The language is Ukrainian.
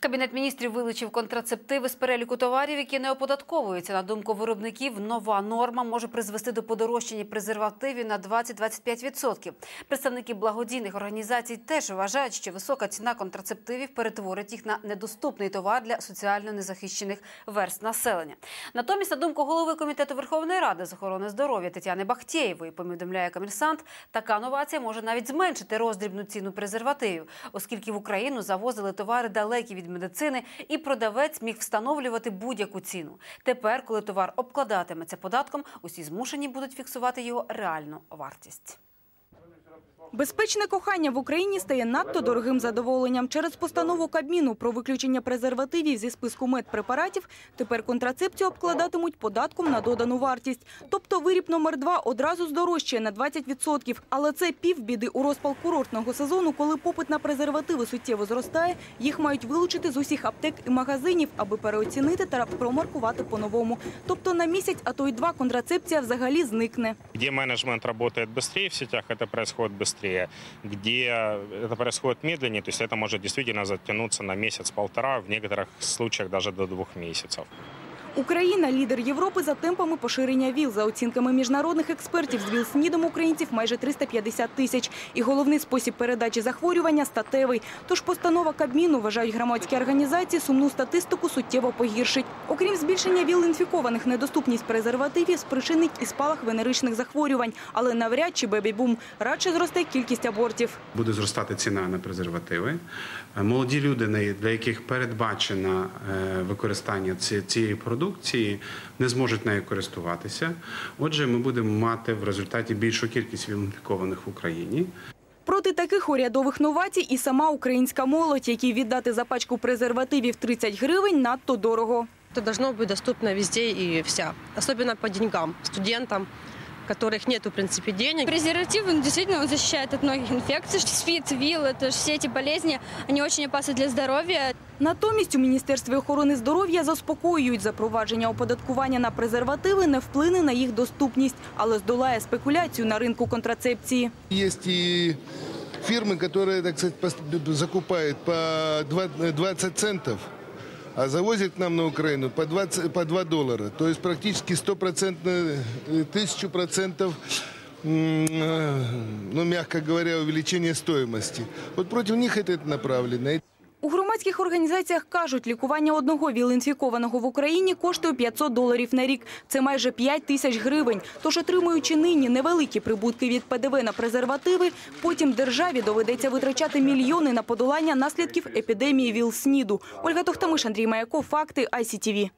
Кабінет міністрів вилучив контрацептиви з переліку товарів, які не оподатковуються. На думку виробників, нова норма може призвести до подорожчання презервативів на 20-25%. Представники благодійних організацій теж вважають, що висока ціна контрацептивів перетворить їх на недоступний товар для соціально незахищених верст населення. Натомість, на думку голови комітету Верховної Ради з охорони здоров'я Тетяни Бахтєєвої, повідомляє комерсант, така новація може навіть зменшити роздрібну ціну презервативів, оскільки в Україну завозили товари далекі від медицини, і продавець міг встановлювати будь-яку ціну. Тепер, коли товар обкладатиметься податком, усі змушені будуть фіксувати його реальну вартість. Безпечне кохання в Україні стає надто дорогим задоволенням. Через постанову Кабміну про виключення презервативів зі списку медпрепаратів тепер контрацепцію обкладатимуть податком на додану вартість. Тобто виріб номер два одразу здорожчає на 20%. Але це півбіди у розпал курортного сезону, коли попит на презервативи суттєво зростає. Їх мають вилучити з усіх аптек і магазинів, аби переоцінити та промаркувати по-новому. Тобто на місяць, а то й два контрацепція взагалі зникне. Где менеджмент работает быстрее в сетях, это происходит быстрее. Где это происходит медленнее, то есть это может действительно затянуться на месяц-полтора, в некоторых случаях даже до двух месяцев. Україна – лідер Європи за темпами поширення ВІЛ. За оцінками міжнародних експертів, з ВІЛ-СНІДом українців майже 350 тисяч. І головний спосіб передачі захворювання – статевий. Тож постанова Кабміну, вважають громадські організації, сумну статистику суттєво погіршить. Окрім збільшення ВІЛ-інфікованих, недоступність презервативів спричинить і спалах венеричних захворювань. Але навряд чи бебі-бум. Радше зросте кількість абортів. буде зростати ціна на презервативи. Е, Молоді люди, для яких передбачено е, використання цієї продукції, не зможуть нею користуватися. Отже, ми будемо мати в результаті більшу кількість вілінфікованих в Україні. Проти таких урядових новацій і сама українська молодь, якій віддати за пачку презервативів 30 гривень надто дорого. Это должно быть доступно везде и вся. Особенно по деньгам, студентам, у которых нет, в принципе, денег. Презерватив, он действительно он защищает от многих инфекций. СПИД, ВИЛ, это же все эти болезни, они очень опасны для здоровья. Натомість у Міністерстві охорони здоров'я заспокоюють, запровадження оподаткування на презервативи не вплине на їх доступність, але здолає спекуляцію на ринку контрацепції. Есть и фирмы, которые, так сказать, пос- закупают по два- 20 центов, а завозят к нам на Украину по, 20, по 2 доллара. То есть практически 100%, э, тысячу процентов, м, э, ну, мягко говоря, увеличение стоимости. Вот против них это направлено. Громадських організаціях кажуть, лікування одного віл-інфікованого в Україні коштує 500 доларів на рік. Це майже 5 тисяч гривень. Тож, отримуючи нині невеликі прибутки від ПДВ на презервативи, потім державі доведеться витрачати мільйони на подолання наслідків епідемії ВІЛ-СНІДу. Ольга Тохтамиш, Андрій Маяков, Факти, ICTV.